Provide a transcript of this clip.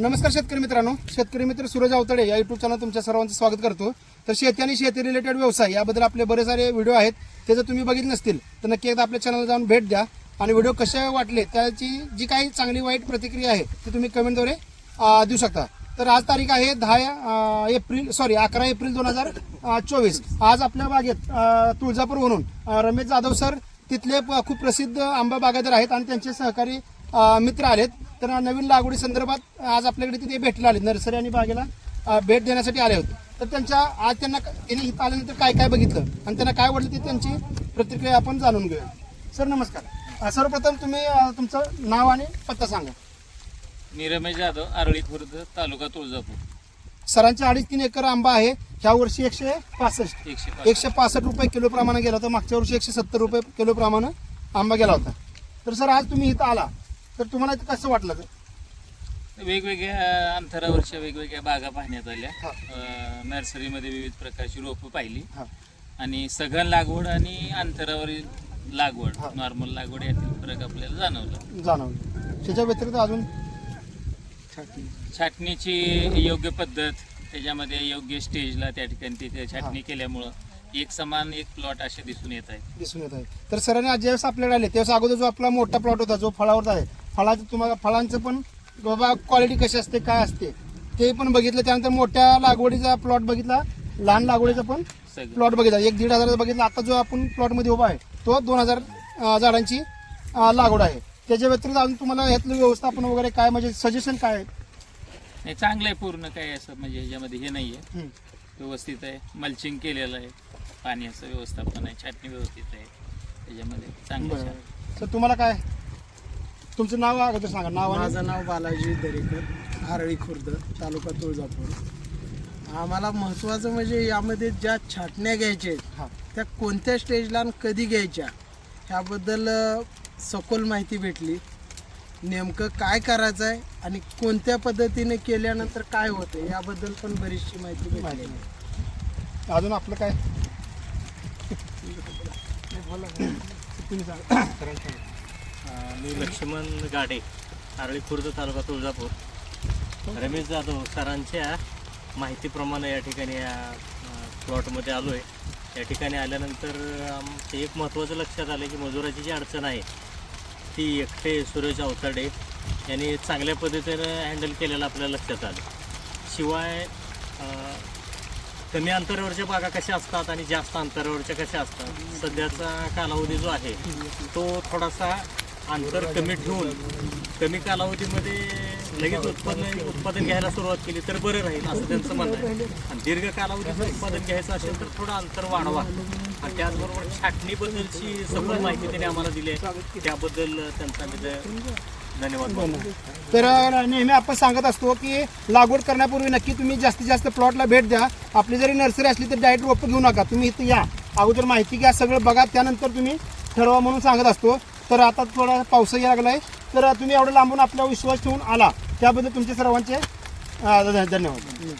नमस्कार शेतकरी मित्रांनो. शेतकरी मित्र सूरज अवतडे या युट्यूब चॅनल तुमच्या सर्वांचं स्वागत करतो. तर शेती आणि शेती रिलेटेड व्यवसाय याबद्दल आपले बरेच सारे व्हिडिओ आहेत. ते जर तुम्ही बघितले नसतील तर नक्की एकदा आपल्या चॅनलला जाऊन भेट द्या. आणि व्हिडिओ कसे वाटले त्याची जी काही चांगली वाईट प्रतिक्रिया आहे ती तुम्ही कमेंटद्वारे देऊ शकता. तर आज तारीख आहे दहा एप्रिल सॉरी अकरा एप्रिल दोन हजार चोवीस. आज आपल्या बागेत तुळजापूर तुळजापूरवरून रमेश जाधव सर तिथले खूप प्रसिद्ध आंबा बागायतदार आहेत आणि त्यांचे सहकारी मित्र आलेत. तर नवीन लागवडी संदर्भात आज आपल्याकडे तिथे भेटला आले नर्सरी आणि बागेला भेट देण्यासाठी आले होते. तर त्यांच्या आज त्यांना त्यांनी इथं आल्यानंतर काय काय बघितलं आणि त्यांना काय वाटलं ते त्यांची प्रतिक्रिया आपण जाणून घेऊया. सर नमस्कार. सर्वप्रथम तुम्ही तुमचं नाव आणि पत्ता सांगा. मी रमेश जाधव आरळी खुर्द तालुका तुळजापूर. सरांचे अडीच तीन एकर आंबा आहे. ह्या वर्षी एकशे पासष्ट. एकशे. एकशे पासष्ट रुपये किलो प्रमाणे गेला होता. मागच्या वर्षी एकशे सत्तर रुपये किलो प्रमाणे आंबा गेला होता. तर सर आज तुम्ही इथं आला. तर तुम्हाला इथं कसं वाटलं वेगवेगळ्या अंतरावरच्या वेगवेगळ्या बागा पाहण्यात आल्या. हा. अं, नर्सरीमध्ये विविध प्रकारची रोपं पाहिली. हा. आणि सघन लागवड आणि अंतरावरील लागवड हा. नॉर्मल लागवड यातील फरक आपल्याला जाणवला. जाणवलं. त्याच्या व्यतिरिक्त अजून? छाटणीची योग्य पद्धत त्याच्यामध्ये योग्य स्टेजला त्या ठिकाणी तिथे छाटणी केल्यामुळं एक समान एक प्लॉट असे दिसून येत आहे दिसून येत आहे तर सरांनी आज ज्यावेळेस आपल्याकडे आले त्यावेळेस अगोदर जो आपला मोठा प्लॉट होता जो फळावरचा आहे फळाचं तुम्हाला फळांचं पण बाबा क्वालिटी कशी असते काय असते ते पण बघितलं. त्यानंतर मोठ्या लागवडीचा प्लॉट बघितला लहान लागवडीचा पण प्लॉट बघितला. एक दीड हजाराचा बघितला. आता जो आपण प्लॉटमध्ये उभा आहे तो दोन हजार झाडांची लागवड आहे. त्याच्या व्यतिरिक्त अजून तुम्हाला यातलं व्यवस्थापन वगैरे काय म्हणजे सजेशन काय आहे? नाही चांगलं आहे पूर्ण काय असं म्हणजे ह्याच्यामध्ये हे नाही आहे. व्यवस्थित आहे. मल्चिंग केलेलं आहे. पाण्याचं व्यवस्थापन आहे. छाटणी व्यवस्थित आहे. त्याच्यामध्ये चांगलं. तर तुम्हाला काय? तुमचं नाव अगोदर सांगा. नाव आणि माझं नाव बालाजी दरेकर आरळी खुर्द तालुका तुळजापूर. आम्हाला महत्त्वाचं म्हणजे यामध्ये ज्या छाटण्या घ्यायच्या आहेत हा. त्या कोणत्या स्टेजला आणि कधी घ्यायच्या ह्याबद्दल अ, सखोल माहिती भेटली. नेमकं काय करायचं आहे आणि कोणत्या पद्धतीने केल्यानंतर काय होते याबद्दल पण बरीचशी माहिती भेटली. अजून आपलं काय? तुम्ही सांगा. मी लक्ष्मण गाडे आरळी खुर्द तालुका तुळजापूर. रमेश जाधव सरांच्या माहितीप्रमाणे या ठिकाणी या प्लॉटमध्ये आलो आहे या ठिकाणी आल्यानंतर आमचं एक महत्त्वाचं लक्षात आलं की मजुराची जी अडचण आहे ती एकटे सुरेश अवताडे यांनी चांगल्या पद्धतीनं हँडल केलेलं आपल्याला लक्षात आलं. शिवाय कमी अंतरावरच्या बागा कशा असतात आणि जास्त अंतरावरच्या कशा असतात सध्याचा कालावधी जो आहे तो थोडासा अंतर कमी ठेवून कमी कालावधीमध्ये लगेच उत्पादन उत्पादन घ्यायला सुरुवात केली तर बरं राहील असं त्यांचं म्हणणं आहे. आणि दीर्घ कालावधीचं उत्पादन घ्यायचं असेल तर थोडं अंतर वाढवा. आणि त्याचबरोबर छाटणीबद्दलची सखोल माहिती त्यांनी आम्हाला दिली आहे. त्याबद्दल त्यांचा मी धन्यवाद तर नेहमी आपण सांगत असतो की लागवड करण्यापूर्वी नक्की तुम्ही जास्तीत जास्त प्लॉटला भेट द्या. आपली जरी नर्सरी असली तर डायरेक्ट रोपं घेऊ नका. तुम्ही इथं या. अगोदर माहिती घ्या सगळं बघा. त्यानंतर तुम्ही ठरवा म्हणून सांगत असतो. तर आता थोडा पाऊसही आहे तर तुम्ही एवढं लांबून आपला विश्वास ठेवून आला. त्याबद्दल तुमचे सर्वांचे धन्यवाद.